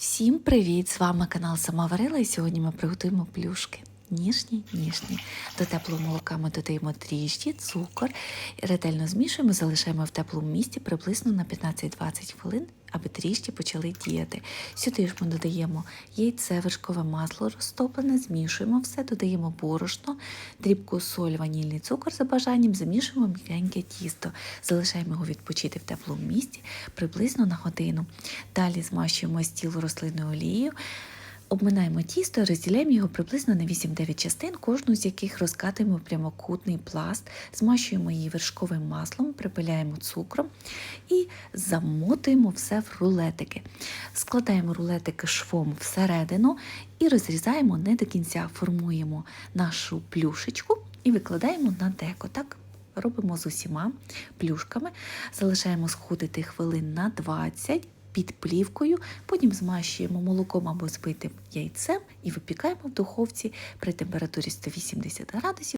Всім привіт! З вами канал Сама Варила і сьогодні ми приготуємо плюшки. Ніжні, ніжні. До теплого молока ми додаємо дріжджі, цукор, ретельно змішуємо, залишаємо в теплому місці приблизно на 15-20 хвилин, аби дріжджі почали діяти. Сюди ж ми додаємо яйце, вершкове масло розтоплене, змішуємо все, додаємо борошно, дрібку соль, ванільний цукор за бажанням, замішуємо м'якеньке тісто, залишаємо його відпочити в теплому місці приблизно на годину. Далі змащуємо стіл рослинною олією. Обминаємо тісто розділяємо його приблизно на 8-9 частин, кожну з яких розкатуємо прямокутний пласт, змащуємо її вершковим маслом, припиляємо цукром і замотуємо все в рулетики. Складаємо рулетики швом всередину і розрізаємо не до кінця, формуємо нашу плюшечку і викладаємо на деко. Так робимо з усіма плюшками, залишаємо сходити хвилин на 20 під плівкою, потім змащуємо молоком або збитим яйцем і випікаємо в духовці при температурі 180 градусів